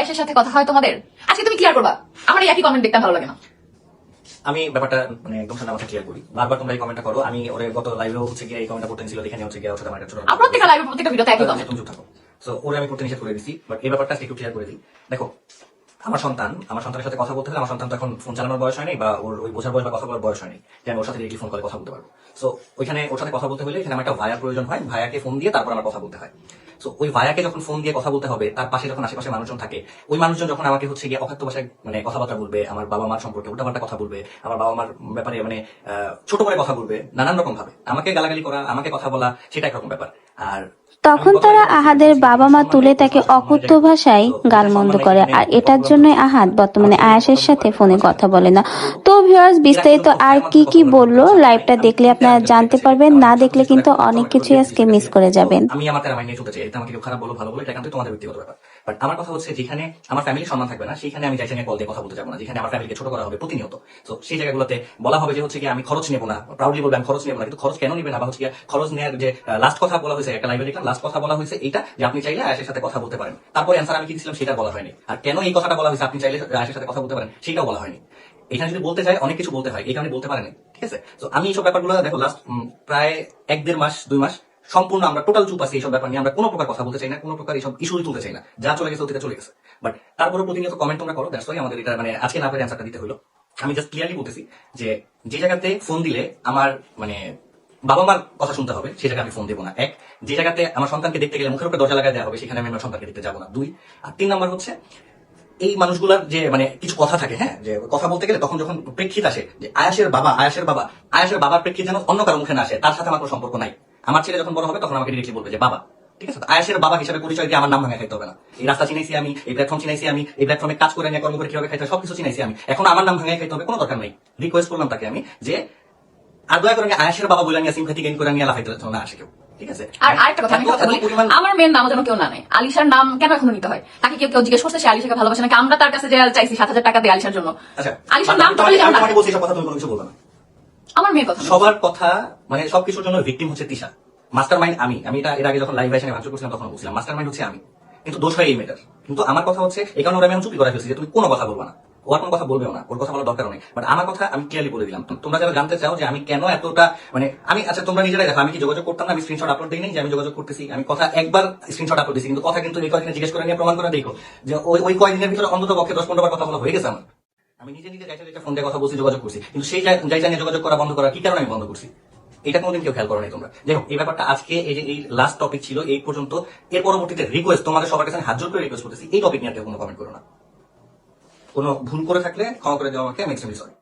আয়েশের সাথে কথা হয় তোমাদের? আজকে তুমি ক্লিয়ার করবা। আমার একই কমেন্ট দেখতে ভালো লাগে না। আমি ব্যাপারটা মানে একদম ঠান্ডা মাথা ক্লিয়ার করি। বারবার তোমরা এই কমেন্টটা করো। আমি ওরে গত লাইভেও হচ্ছে গিয়ে এই কমেন্টটা করতে ছিল এখানে হচ্ছে গিয়ে ওর সাথে আমার একটা ছোট প্রত্যেকটা লাইভে প্রত্যেকটা ভিডিওতে একই কমেন্ট তুমি চুপ থাকো। সো ওরে আমি করতে নিষেধ করে দিছি বাট এই ব্যাপারটা একটু ক্লিয়ার করে দিই। দেখো আমার সন্তান আমার সন্তানের সাথে কথা বলতে হলে আমার সন্তান তো এখন ফোন চালানোর বয়স হয়নি বা ওর ওই বোঝার বয়স বা কথা বলার বয়স হয়নি যে আমি ওর সাথে ডিরেক্টলি ফোন করে কথা বলতে পারব। সো ওইখানে ওর সাথে কথা বলতে হলে এখানে আমার একটা ভায়ার প্রয়োজন হয়। ভায়াকে ফোন দিয়ে তারপর আমার কথা বলতে হয়। সো ওই ভায়াকে যখন ফোন দিয়ে কথা বলতে হবে, তার পাশে যখন আশেপাশে মানুষজন থাকে, ওই মানুষজন যখন আমাকে হচ্ছে গিয়ে অকাত্ত ভাষায় মানে কথাবার্তা বলবে, আমার বাবা মার সম্পর্কে, উল্টাপাল্টা কথা বলবে, আমার বাবা মার ব্যাপারে মানে ছোট করে কথা বলবে, নানান রকম ভাবে। আমাকে গালাগালি করা, আমাকে কথা বলা, সেটা একরকম ব্যাপার। তখন তারা আহাদের বাবা মা তুলে তাকে অকথ্য ভাষায় গালমন্দ করে। আর এটার জন্যই আহাদ বর্তমানে আয়াসের সাথে ফোনে কথা বলে না। তো ভিউয়ার্স বিস্তারিত আর কি কি বলল লাইভটা দেখলে আপনারা জানতে পারবেন না দেখলে কিন্তু অনেক কিছুই আজকে মিস করে যাবেন। আমি আমার তেরা চলতে চাই এটা আমাকে খারাপ বলো ভালো বলো এটা কিন্তু তোমাদের ব্যক্তিগত ব্যাপার। বাট আমার কথা হচ্ছে যেখানে আমার ফ্যামিলি সম্মান থাকবে না, সেখানে আমি যাইছে কল দিয়ে কথা বলতে যাব না, যেখানে আমার ফ্যামিলিকে ছোট করা হবে প্রতিনিয়ত। তো সেই জায়গাগুলোতে বলা হবে যে হচ্ছে কি আমি খরচ নেব না। প্রাউডলি বলবে, আমি খরচ নেব না। কিন্তু খরচ কেন নেবেন আবার হচ্ছে খরচ নেওয়ার যে লাস্ট কথা বলা হয়েছে, একটা লাইভে লাস্ট কথা বলা হয়েছে এটা যে আপনি চাইলে আয়েশের সাথে কথা বলতে পারেন। তারপরে অ্যান্সার আমি কি দিয়েছিলাম সেটা বলা হয়নি। আর কেন এই কথাটা বলা হয়েছে? আপনি চাইলে আয়েশের সাথে কথা বলতে পারেন, সেটাও বলা হয়নি। এখানে যদি বলতে চাই অনেক কিছু বলতে হয়। এই কারণে বলতে পারেনি ঠিক আছে? তো আমি এইসব ব্যাপারগুলো, দেখো লাস্ট প্রায় এক দেড় মাস, দুই মাস সম্পূর্ণ আমরা টোটাল চুপ আছি এইসব ব্যাপার নিয়ে। আমরা কোনো প্রকার কথা বলতে চাই না, কোনো প্রকার এইসব ইস্যুই তুলতে চাই না। যা চলে গেছে অতীতে চলে গেছে। বাট তারপরে প্রতিনিয়ত কমেন্ট তোমরা করো দ্যাটস আমাদের এটা মানে আজকে না পেরে অ্যান্সারটা দিতে হলো আমি জাস্ট ক্লিয়ারলি বলতেছি যে যে জায়গাতে ফোন দিলে আমার মানে বাবা মার কথা শুনতে হবে সেই জায়গায় আমি ফোন দেবো না। এক, যে জায়গাতে আমার সন্তানকে দেখতে গেলে মুখের উপরে দরজা লাগায় দেওয়া হবে, সেখানে আমি আমার সন্তানকে দেখতে যাব না। দুই, আর তিন নম্বর হচ্ছে, এই মানুষগুলার যে মানে কিছু কথা থাকে হ্যাঁ যে কথা বলতে গেলে তখন যখন প্রেক্ষিত আসে যে আয়াসের বাবা আয়াসের বাবা, আয়াসের বাবার প্রেক্ষিত যেন অন্য কারও মুখে না আসে, তার সাথে আমার কোনো সম্পর্ক নাই। আমার ছেলে যখন বড় হবে তখন আমাকে ডিরেক্টলি বলবে যে বাবা। ঠিক আছে আয়াসের বাবা হিসেবে পরিচয় দিয়ে আমার নাম ভাঙা খাইতে হবে না। এই রাস্তা চিনাইছি আমি এই প্ল্যাটফর্ম চিনাইছি আমি এই প্ল্যাটফর্মে কাজ করে নিয়ে কর্ম করে কীভাবে খাইতে সবকিছু চিনাইছি আমি। এখন আমার নাম ভাঙাই খাইতে হবে কোনো দরকার নেই। রিকোয়েস্ট করলাম তাকে আমি যে আর দয়া করে আয়াসের বাবা বলে নিয়ে সিম্পাথি গেইন করে নিয়ে লাফাইতে না আসে কেউ। ঠিক আছে? আর আরেকটা কথা আমি কথা বলি আমার মেয়ের নাম যেন কেউ না নেয়। আলিশার নাম কেন এখনও নিতে হয়? তাকে কেউ কেউ জিজ্ঞেস করছে সে আলিশাকে ভালোবাসে নাকি? আমরা তার কাছে যে চাইছি সাত হাজার টাকা দিয়ে আলিশার জন্য। আচ্ছা আলিশার নাম কথা তুমি কোনো কিছু বলবে না। আমার মেয়ের কথা সবার কথা মানে সবকিছুর জন্য ভিকটিম হচ্ছে তিশা। মাস্টার মাইন্ড আমি। আমি এটা, এর আগে যখন লাইভ এসে ভাঙচুর করছিলাম তখন বলছিলাম মাস্টার মাইন্ড হচ্ছে আমি। কিন্তু দোষ হয় এই মেটার কিন্তু আমার কথা হচ্ছে, এই কারণে ওরা আমি চুপি করে ফেলছি যে তুমি কোনো কথা বলব না। ও আর কোনো কথা বলবেও না। ওর কথা বলার দরকার নেই। বাট আমার কথা আমি ক্লিয়ারলি বলে দিলাম। তোমরা যারা জানতে চাও যে আমি কেন এতটা মানে আমি আচ্ছা তোমরা নিজেরাই দেখো, আমি কি যোগাযোগ করতাম না? আমি স্ক্রিনশট আপলোড দিই নাই যে আমি যোগাযোগ করতেছি। আমি কথা একবার স্ক্রিনশট আপলোড দিছি কিন্তু কথা কিন্তু এই কয়েকদিনে জিজ্ঞেস করে নিয়ে প্রমাণ করে দেখো। যে ওই ওই কয়েকদিনের ভিতরে অন্তত পক্ষে দশ পনেরো বার কথা বলা হয়ে গেছে আমার। আমি নিজে নিজে যাই একটা ফোন দিয়ে কথা বলছি, যোগাযোগ করছি। কিন্তু সেই নিয়ে যোগাযোগ করা বন্ধ করা কি কারণে আমি বন্ধ করছি? এটা কোনোদিন কেউ খেয়াল করো নাই তোমরা। যাই হোক, এই ব্যাপারটা আজকে এই যে এই লাস্ট টপিক ছিল, এই পর্যন্ত। এর পরবর্তীতে রিকোয়েস্ট তোমাদের সবার কাছে হাত জোর করে রিকোয়েস্ট করতেছি, এই টপিক নিয়ে কোনো কমেন্ট করো না। কোনো ভুল করে থাকলে ক্ষমা করে দেওয়া আমাকে, আমি এক্সট্রিমলি সরি